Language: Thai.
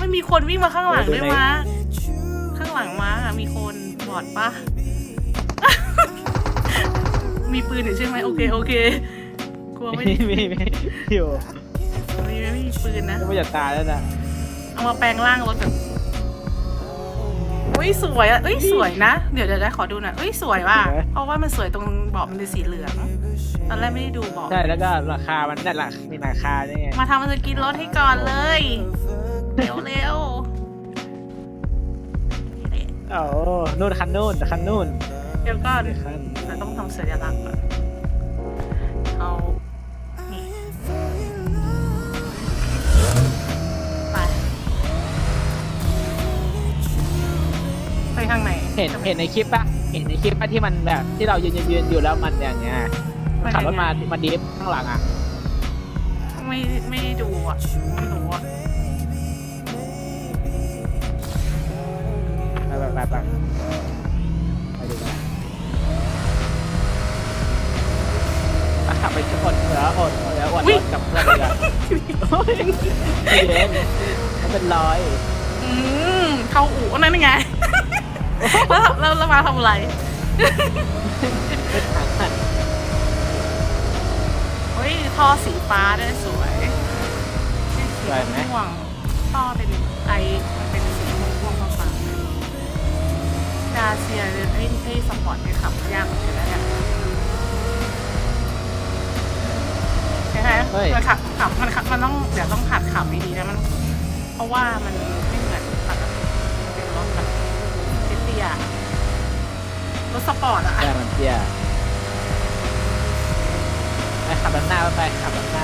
ไม่มีคนวิ่งมาข้างหลังด้วยมาข้างหลังมาอะมีคนบอดปะมีปืนอยู่ใช่ไหมโอเคโอเคกลัวไม่มีมีมีอยู่มีไม่มีปืนนะก็ไม่อยากตายแล้วนะเอามาแปลงร่างรถแบบอุ้ยสวยอะเอ้ยสวยนะ เดี๋ยวเดี๋ยวได้ขอดูหน่อยเอ้ยสวยว่ะเพราะว่ามันสวยตรงเบอกมันเป็นสีเหลืองตอนแรกไม่ได้ดูเบอกใช่แล้วก็ราคามันนั่นแหละมีราคาด้วยไงมาทำสกินรถให้ก่อนเลย เร็วเร็วนี่แหละโอ้นู่นคันนู่นคันนู่นเดี๋ยวก่อนคันเราต้องทำสัญลักษณ์ก่อนเอานี่ไปไปข้างในเห็นเห็นในคลิปปะเห็นในคลิปปะที่มันแบบ ที่เรายืนยืนยืนอยู่แล้วมันอย่างเงี้ยมันขับรถมามันดีฟข้างหลังอะ ไม่ไม่ได้ดูอะไม่รู้อะ ไปไปไปไปไปดูกันอะขับไปชนเหลืออดเหลืออดรถกับเพื่อนเลยอะไม่เย็นมันเป็นรอยอืมเข้าอู่นั่นไงแล้วแล้วแล้วมาทำอะไรเป็นทางหันเฮ้ยท่อสีฟ้าด้วยสวยสีม่วงท่อเป็นไอ เซียเลยไอ้ไอ้สปอร์ตเนี่ยขับยากเหมือนกันนะเนี่ยใช่ไหมมันขับขับมันขับมันต้องเดี๋ยวต้องหัดขับดีๆนะมัน เพราะว่ามันไม่เหมือนปกติเป็นรถแบบเตี้ยๆรถสปอร์ตอะแค่มันเตี้ยไปขับด้านหน้าไปขับด้านหน้า